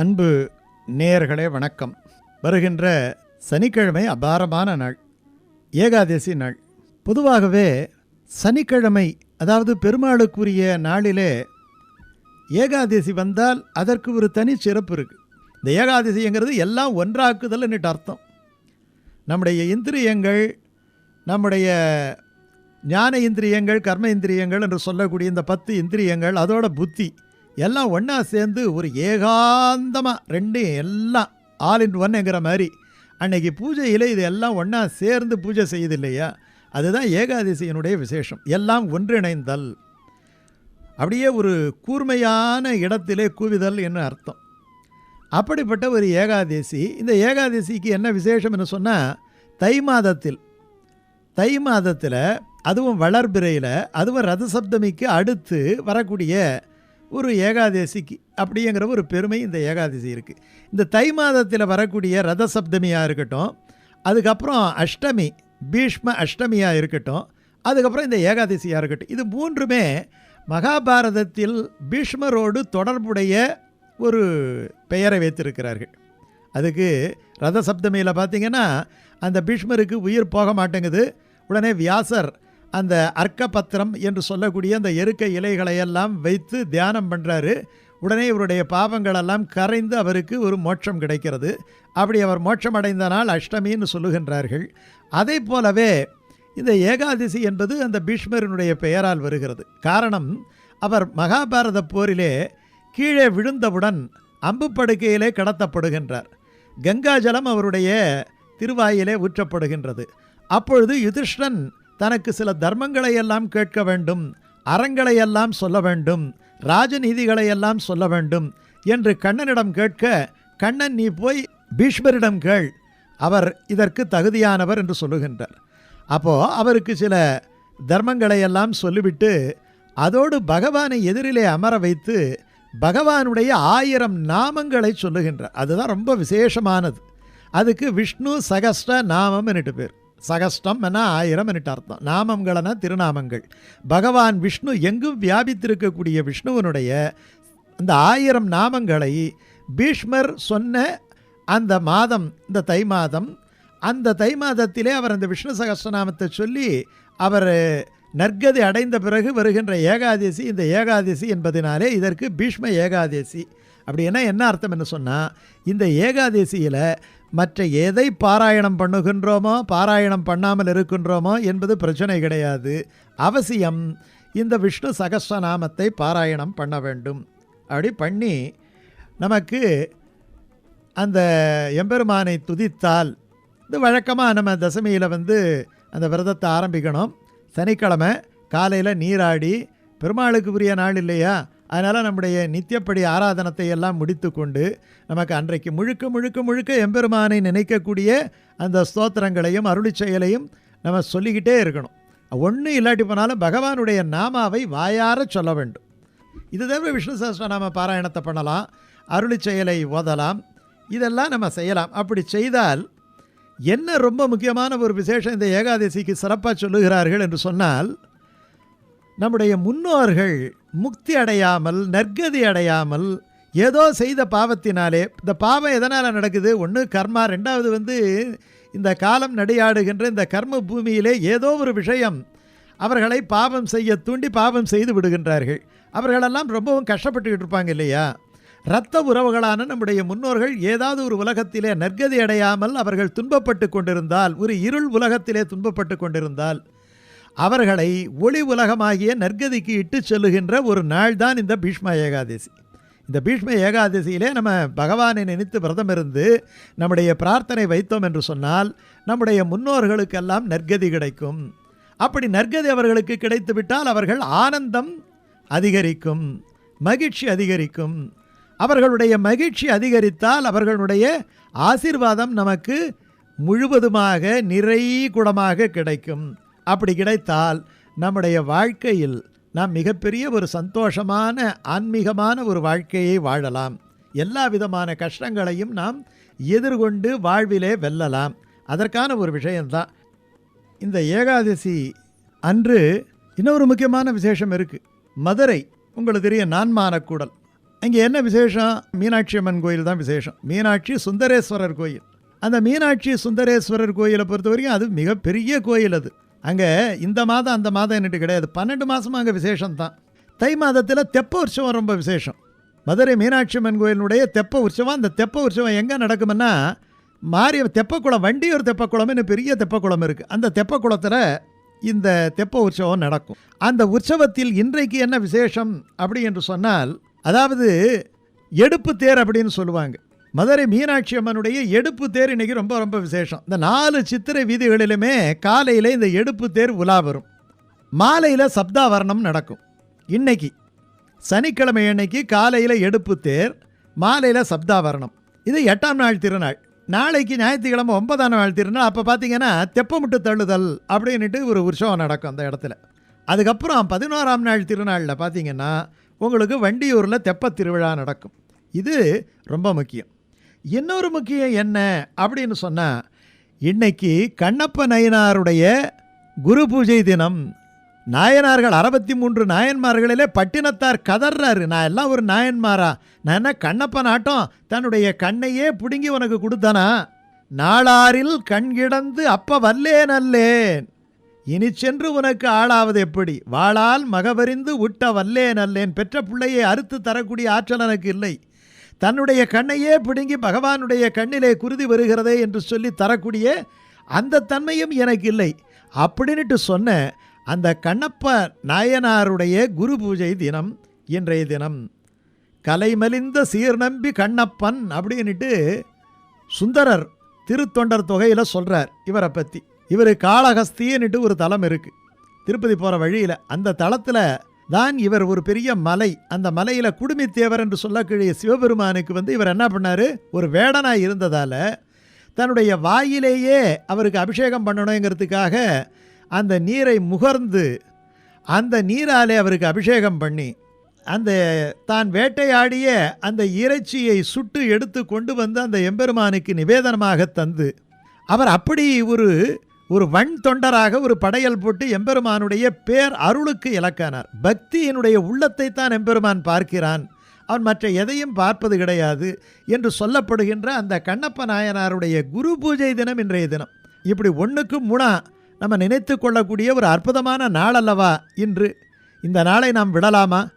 அன்பு நேயர்களே வணக்கம். வருகின்ற சனிக்கிழமை அபாரமான நாள் ஏகாதசி நாள். பொதுவாகவே சனிக்கிழமை அதாவது பெருமாளுக்குரிய நாளிலே ஏகாதசி வந்தால் அதற்கு ஒரு தனி சிறப்பு இருக்குது இந்த ஏகாதசிங்கிறது எல்லாம் ஒன்றாக்குதல்னுட்டு அர்த்தம். நம்முடைய இந்திரியங்கள் நம்முடைய ஞான இந்திரியங்கள் கர்ம இந்திரியங்கள் என்று சொல்லக்கூடிய இந்த பத்து இந்திரியங்கள் அதோட புத்தி எல்லாம் ஒன்றா சேர்ந்து ஒரு ஏகாந்தமாக ரெண்டும் எல்லாம் ஆல் இன் ஒன்னுங்கிற மாதிரி. அன்னைக்கு பூஜையில் இது எல்லாம் ஒன்றா சேர்ந்து பூஜை செய்யுது இல்லையா அதுதான் ஏகாதசியினுடைய விசேஷம். எல்லாம் ஒன்றிணைந்தல். அப்படியே ஒரு கூர்மையான இடத்திலே கூவிதல் என்று அர்த்தம். அப்படிப்பட்ட ஒரு ஏகாதசி இந்த ஏகாதசிக்கு என்ன விசேஷம்னு சொன்னால் தை மாதத்தில். தை மாதத்தில் அதுவும் வளர்பிறையில் அதுவும் ரதசப்தமிக்கு அடுத்து வரக்கூடிய ஒரு ஏகாதசிக்கு அப்படிங்கிற ஒரு பெருமை இந்த ஏகாதசி இருக்குது இந்த தை மாதத்தில் வரக்கூடிய ரத சப்தமியாக இருக்கட்டும் அதுக்கப்புறம் அஷ்டமி பீஷ்ம அஷ்டமியாக இருக்கட்டும் அதுக்கப்புறம் இந்த ஏகாதசியாக இருக்கட்டும். இது மூன்றுமே மகாபாரதத்தில் பீஷ்மரோடு தொடர்புடைய ஒரு பெயரை வைத்திருக்கிறார்கள். அதுக்கு ரத சப்தமியில் பார்த்தீங்கன்னா அந்த பீஷ்மருக்கு உயிர் போக மாட்டேங்குது. உடனே வியாசர் அந்த அர்க்கபத்திரம் என்று சொல்லக்கூடிய அந்த எருக்க இலைகளையெல்லாம் வைத்து தியானம் பண்ணுறாரு உடனே இவருடைய பாவங்களெல்லாம் கரைந்து அவருக்கு ஒரு மோட்சம் கிடைக்கிறது. அப்படி அவர் மோட்சம் அடைந்த நாள் அஷ்டமின்னு சொல்லுகின்றார்கள். அதே போலவே இந்த ஏகாதசி என்பது அந்த பீஷ்மரினுடைய பெயரால் வருகிறது. காரணம் அவர் மகாபாரத போரிலே கீழே விழுந்தவுடன் அம்பு படுக்கையிலே கடத்தப்படுகின்றார் கங்காஜலம் அவருடைய திருவாயிலே ஊற்றப்படுகின்றது. அப்பொழுது யுதிஷ்டன் தனக்கு சில தர்மங்களை எல்லாம் கேட்க வேண்டும் அறங்களை எல்லாம் சொல்ல வேண்டும் ராஜநீதிகளை எல்லாம் சொல்ல வேண்டும் என்று கண்ணனிடம் கேட்க கண்ணன் நீ போய் பீஷ்மரிடம் கேள். அவர் இதற்கு தகுதியானவர் என்று சொல்லுகின்றார். அப்போது அவருக்கு சில தர்மங்களை எல்லாம் சொல்லிவிட்டு அதோடு பகவானை எதிரிலே அமர வைத்து பகவானுடைய ஆயிரம் நாமங்களை சொல்லுகின்றார். அதுதான் ரொம்ப விசேஷமானது. அதுக்கு விஷ்ணு சகஸ்ட நாமம் என்னட்டு பேர். சகஸ்டம் என ஆயிரம் என்னட்டு அர்த்தம். நாமங்களன திருநாமங்கள். பகவான் விஷ்ணு எங்கும் வியாபித்திருக்கக்கூடிய விஷ்ணுவனுடைய அந்த ஆயிரம் நாமங்களை பீஷ்மர் சொன்ன அந்த மாதம் இந்த தை மாதம் அந்த தை மாதத்திலே அவர் அந்த விஷ்ணு சகஸ்ரநாமத்தை சொல்லி அவர் நற்கதி அடைந்த பிறகு வருகின்ற ஏகாதசி இந்த ஏகாதசி என்பதனாலே இதற்கு பீஷ்ம ஏகாதசி. அப்படின்னா என்ன அர்த்தம் என்ன சொன்னால் இந்த ஏகாதசியில் மற்ற எதை பாராயணம் பண்ணுகின்றோமோ பாராயணம் பண்ணாமல் இருக்கின்றோமோ என்பது பிரச்சனை கிடையாது. அவசியம் இந்த விஷ்ணு சகஸ்ரநாமத்தை பாராயணம் பண்ண வேண்டும். அப்படி பண்ணி நமக்கு அந்த எம்பெருமானை துதித்தால் இது வழக்கமாக நம்ம தசமியில் வந்து அந்த விரதத்தை ஆரம்பிக்கணும். சனிக்கிழமை காலையில் நீராடி பெருமாளுக்கு உரிய நாள் இல்லையா? அதனால் நம்முடைய நித்தியப்படி ஆராதனத்தை எல்லாம் முடித்து கொண்டு நமக்கு அன்றைக்கு முழுக்க முழுக்க முழுக்க எம்பெருமானை நினைக்கக்கூடிய அந்த ஸ்தோத்திரங்களையும் அருளி செயலையும் நம்ம சொல்லிக்கிட்டே இருக்கணும். ஒன்று இல்லாட்டி போனாலும் பகவானுடைய நாமாவை வாயார சொல்ல வேண்டும். இது தவிர விஷ்ணு சஹஸ்ரநாம பாராயணத்தை பண்ணலாம் அருளி செயலை ஓதலாம் இதெல்லாம் நம்ம செய்யலாம். அப்படி செய்தால் என்ன ரொம்ப முக்கியமான ஒரு விசேஷம் இந்த ஏகாதசிக்கு சிறப்பாக சொல்லுகிறார்கள் என்று சொன்னால் நம்முடைய முன்னோர்கள் முக்தி அடையாமல் நற்கதி அடையாமல் ஏதோ செய்த பாவத்தினாலே இந்த பாவம் எதனால் நடக்குது? ஒன்று கர்மா ரெண்டாவது வந்து இந்த காலம் நடையாடுகின்ற இந்த கர்ம பூமியிலே ஏதோ ஒரு விஷயம் அவர்களை பாவம் செய்ய தூண்டி பாவம் செய்து விடுகின்றார்கள். அவர்களெல்லாம் ரொம்பவும் கஷ்டப்பட்டுக்கிட்டு இருப்பாங்க இல்லையா? இரத்த உறவுகளான நம்முடைய முன்னோர்கள் ஏதாவது ஒரு உலகத்திலே நற்கதி அடையாமல் அவர்கள் துன்பப்பட்டு கொண்டிருந்தால் ஒரு இருள் உலகத்திலே துன்பப்பட்டு கொண்டிருந்தால் அவர்களை ஒளி உலகமாகிய நற்கதிக்கு இட்டு செல்லுகின்ற ஒரு நாள் தான் இந்த பீஷ்ம ஏகாதசி. இந்த பீஷ்ம ஏகாதசியிலே நம்ம பகவானை நினைத்து விரதம் இருந்து நம்முடைய பிரார்த்தனை வைத்தோம் என்று சொன்னால் நம்முடைய முன்னோர்களுக்கெல்லாம் நற்கதி கிடைக்கும். அப்படி நற்கதி அவர்களுக்கு கிடைத்து விட்டால் அவர்கள் ஆனந்தம் அதிகரிக்கும் மகிழ்ச்சி அதிகரிக்கும். அவர்களுடைய மகிழ்ச்சி அதிகரித்தால் அவர்களுடைய ஆசீர்வாதம் நமக்கு முழுவதுமாக நிறை குடமாக கிடைக்கும். அப்படி கிடைத்தால் நம்முடைய வாழ்க்கையில் நாம் மிகப்பெரிய ஒரு சந்தோஷமான ஆன்மீகமான ஒரு வாழ்க்கையை வாழலாம். எல்லா விதமான கஷ்டங்களையும் நாம் எதிர்கொண்டு வாழ்விலே வெல்லலாம். அதற்கான ஒரு விஷயம்தான். இந்த ஏகாதசி அன்று இன்னொரு முக்கியமான விசேஷம் இருக்குது மதுரை உங்களுக்கு தெரியும் நான்மானக்கூடல் அங்கே என்ன விசேஷம்? மீனாட்சி அம்மன் கோயில் தான் விசேஷம். மீனாட்சி சுந்தரேஸ்வரர் கோயில். அந்த மீனாட்சி சுந்தரேஸ்வரர் கோயிலை பொறுத்த வரைக்கும் அது மிகப்பெரிய கோயில் அது. அங்கே இந்த மாதம் அந்த மாதம் என்னட்டு கிடையாது. பன்னெண்டு மாதமும் அங்கே விசேஷம் தான் தை மாதத்தில் தெப்ப உற்சவம் ரொம்ப விசேஷம். மதுரை மீனாட்சி அம்மன் கோயிலினுடைய தெப்ப உற்சவம் அந்த தெப்ப உற்சவம் எங்கே நடக்கும்னா மாரிய தெப்பக்குளம் வண்டியூர் தெப்பக்குளம்னு பெரிய தெப்பக்குளம் இருக்குது அந்த தெப்பக்குளத்தில் இந்த தெப்ப உற்சவம் நடக்கும். அந்த உற்சவத்தில் இன்றைக்கு என்ன விசேஷம் அப்படி என்று சொன்னால் அதாவது எடுப்பு தேர் அப்படின்னு சொல்லுவாங்க. மதுரை மீனாட்சி அம்மனுடைய எடுப்பு தேர் இன்னைக்கு ரொம்ப ரொம்ப விசேஷம். இந்த நாலு சித்திரை வீதிகளிலுமே காலையில் இந்த எடுப்பு தேர் உலா வரும். மாலையில் சப்தாவரணம் நடக்கும். இன்னைக்கு சனிக்கிழமை அன்னைக்கு காலையில் எடுப்பு தேர் மாலையில் சப்தாவரணம். இது எட்டாம் நாள் திருநாள். நாளைக்கு ஞாயிற்றுக்கிழமை ஒன்பதாம் நாள் திருநாள். அப்போ பார்த்தீங்கன்னா தெப்பமுட்டு தள்ளுதல் அப்படின்ட்டு ஒரு உற்சவம் நடக்கும் அந்த இடத்துல. அதுக்கப்புறம் பதினோராம் நாள் திருநாளில் பார்த்தீங்கன்னா உங்களுக்கு வண்டியூரில் தெப்பத் திருவிழா நடக்கும். இது ரொம்ப முக்கியம். இன்னொரு முக்கியம் என்ன அப்படின்னு சொன்னால் இன்னைக்கு கண்ணப்ப நயனாருடைய குரு பூஜை தினம். நாயனார்கள் அறுபத்தி மூன்று நாயன்மார்களிலே பட்டினத்தார் கதறாரு நான் எல்லாம் ஒரு நாயன்மாரா. நான் என்ன கண்ணப்ப நாட்டம்? தன்னுடைய கண்ணையே பிடுங்கி உனக்கு கொடுத்தானா? நாளாரில் கண் கிடந்து அப்ப வல்லேன் அல்லேன். இனி சென்று உனக்கு ஆளாவது எப்படி? வாளால் மகவறிந்து உட்ட வல்லேன் அல்லேன். பெற்ற பிள்ளையை அறுத்து தரக்கூடிய ஆற்றல் எனக்கு இல்லை. தன்னுடைய கண்ணையே பிடுங்கி பகவானுடைய கண்ணிலே குருதி வருகிறதே என்று சொல்லி தரக்கூடிய அந்த தன்மையும் எனக்கு இல்லை. அப்படின்ட்டு சொன்ன அந்த கண்ணப்ப நாயனாருடைய குரு பூஜை தினம் இன்றைய தினம். கலைமலிந்த சீர்நம்பி கண்ணப்பன் அப்படின்ட்டு சுந்தரர் திருத்தொண்டர் தொகையில் சொல்கிறார் இவரை பற்றி இவர் காளஹஸ்தின்னுட்டு ஒரு தலம் இருக்குது திருப்பதி போகிற வழியில் அந்த தளத்தில் தான் இவர் ஒரு பெரிய மலை. அந்த மலையில் குடுமித்தேவர் என்று சொல்லக்கூடிய சிவபெருமானுக்கு வந்து இவர் என்ன பண்ணார்? ஒரு வேடனாக இருந்ததால் தன்னுடைய வாயிலேயே அவருக்கு அபிஷேகம் பண்ணணுங்கிறதுக்காக அந்த நீரை முகர்ந்து அந்த நீராலே அவருக்கு அபிஷேகம் பண்ணி அந்த தான் வேட்டையாடிய அந்த இறைச்சியை சுட்டு எடுத்து கொண்டு வந்து அந்த எம்பெருமானுக்கு நிவேதனமாக தந்து அவர் அப்படி ஒரு ஒரு வன் தொண்டராக ஒரு படையல் போட்டு எம்பெருமானுடைய பேர் அருளுக்கு இலக்கானார். பக்தியினுடைய உள்ளத்தை தான் எம்பெருமான் பார்க்கிறான். அவன் மற்ற எதையும் பார்ப்பது கிடையாது என்று சொல்லப்படுகின்ற அந்த கண்ணப்ப நாயனாருடைய குரு பூஜை தினம் இன்றைய தினம். இப்படி ஒன்றுக்கு முனா நம்ம நினைத்து கொள்ளக்கூடிய ஒரு அற்புதமான நாள் அல்லவா இன்று? இந்த நாளை நாம் விடலாமா?